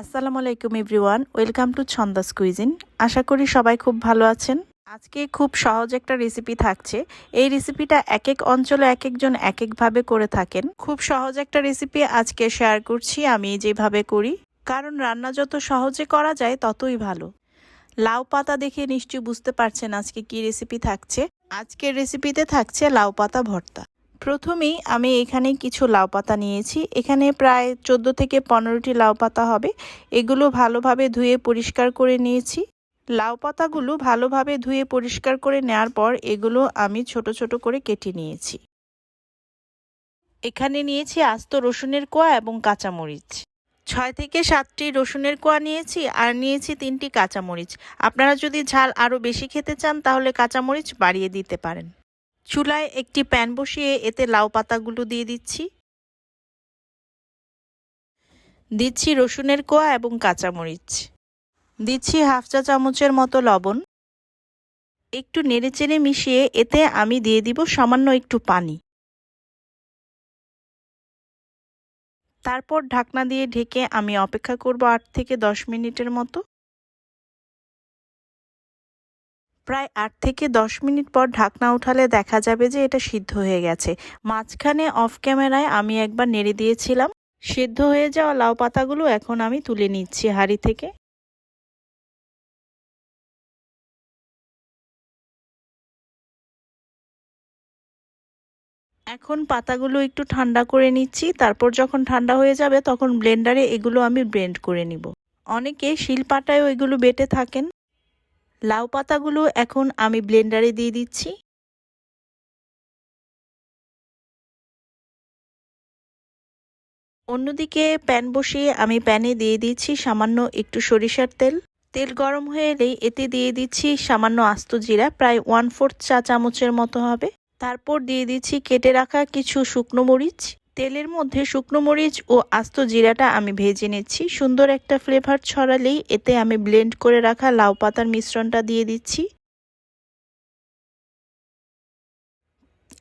আসসালামু আলাইকুম everyone, welcome to Chhanda's cuisine. আশা করি সবাই খুব ভালো আছেন। আজকে খুব সহজ একটা রেসিপি থাকছে। এই রেসিপিটা এক এক অঞ্চলে এক একজন এক একভাবে করে থাকেন। খুব সহজ একটা রেসিপি আজকে শেয়ার করছি, আমি যেভাবে করি। কারণ রান্না যত সহজে করা যায়, ততই ভালো। লাউ পাতা দেখে নিশ্চয়ই বুঝতে পারছেন আজকে কি রেসিপি থাকছে। আজকের রেসিপিতে থাকছে লাউ পাতা ভর্তা। প্রথমেই আমি এখানে কিছু লাউ পাতা নিয়েছি। এখানে প্রায় চোদ্দ থেকে পনেরোটি লাউ পাতা হবে। এগুলো ভালোভাবে ধুয়ে পরিষ্কার করে নিয়েছি। লাউ পাতাগুলো ভালোভাবে ধুয়ে পরিষ্কার করে নেওয়ার পর এগুলো আমি ছোট ছোট করে কেটে নিয়েছি। এখানে নিয়েছি আস্ত রসুনের কোয়া এবং কাঁচামরিচ। ছয় থেকে সাতটি রসুনের কোয়া নিয়েছি আর নিয়েছি তিনটি কাঁচামরিচ। আপনারা যদি ঝাল আরও বেশি খেতে চান তাহলে কাঁচামরিচ বাড়িয়ে দিতে পারেন। চুলায় একটি প্যান বসিয়ে এতে লাউ পাতাগুলো দিয়ে দিচ্ছি। দিচ্ছি রসুনের কোয়া এবং কাঁচামরিচ। দিচ্ছি হাফ চা চামচের মতো লবণ। একটু নেড়েচেড়ে মিশিয়ে এতে আমি দিয়ে দিব সামান্য একটু পানি। তারপর ঢাকনা দিয়ে ঢেকে আমি অপেক্ষা করব আট থেকে দশ মিনিটের মতো। প্রায় আট থেকে দশ মিনিট পর ঢাকনা উঠালে দেখা যাবে যে এটা সিদ্ধ হয়ে গেছে। মাঝখানে অফ ক্যামেরায় আমি একবার নেড়ে দিয়েছিলাম। সিদ্ধ হয়ে যাওয়া লাউ পাতাগুলো এখন আমি তুলে নিচ্ছি হাঁড়ি থেকে। এখন পাতাগুলো একটু ঠান্ডা করে নিচ্ছি। তারপর যখন ঠান্ডা হয়ে যাবে তখন ব্লেন্ডারে এগুলো আমি ব্লেন্ড করে নিব। অনেকে শিলপাটায়ও এগুলো বেটে থাকেন। লাউ পাতাগুলো এখন আমি ব্লেন্ডারে দিয়ে দিচ্ছি। অন্যদিকে প্যান বসিয়ে আমি প্যানে দিয়ে দিচ্ছি সামান্য একটু সরিষার তেল। তেল গরম হয়ে এলেই এতে দিয়ে দিচ্ছি সামান্য আস্ত জিরা, প্রায় ওয়ান ফোর্থ চা চামচের মতো হবে। তারপর দিয়ে দিচ্ছি কেটে রাখা কিছু শুকনো মরিচ। তেলের মধ্যে শুকনো মরিচ ও আস্ত জিরাটা আমি ভেজে নিচ্ছি। সুন্দর একটা ফ্লেভার ছড়ালেই এতে আমি ব্লেন্ড করে রাখা লাউ পাতার মিশ্রণটা দিয়ে দিচ্ছি।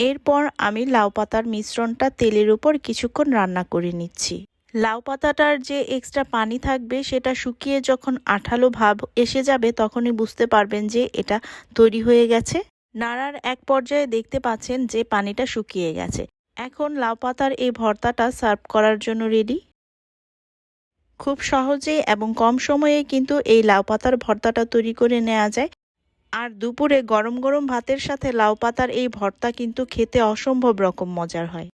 এরপর আমি লাউ পাতার মিশ্রণটা তেলের উপর কিছুক্ষণ রান্না করে নিচ্ছি। লাউ পাতাটার যে এক্সট্রা পানি থাকবে সেটা শুকিয়ে যখন আঠালো ভাব এসে যাবে তখনই বুঝতে পারবেন যে এটা তৈরি হয়ে গেছে। নাড়ার এক পর্যায়ে দেখতে পাচ্ছেন যে পানিটা শুকিয়ে গেছে। এখন লাউ পাতার এই ভর্তাটা সার্ভ করার জন্য রেডি খুব সহজে এবং কম সময়ে কিন্তু এই লাউ পাতার ভর্তাটা তৈরি করে নেওয়া যায়। আর দুপুরে গরম গরম ভাতের সাথে লাউ পাতার এই ভর্তা কিন্তু খেতে অসম্ভব রকম মজার হয়।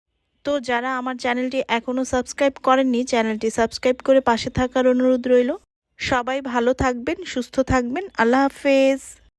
তো যারা আমার চ্যানেলটি এখনও সাবস্ক্রাইব করেননি, চ্যানেলটি সাবস্ক্রাইব করে পাশে থাকার অনুরোধ রইল। সবাই ভালো থাকবেন, সুস্থ থাকবেন। আল্লাহ হাফেজ।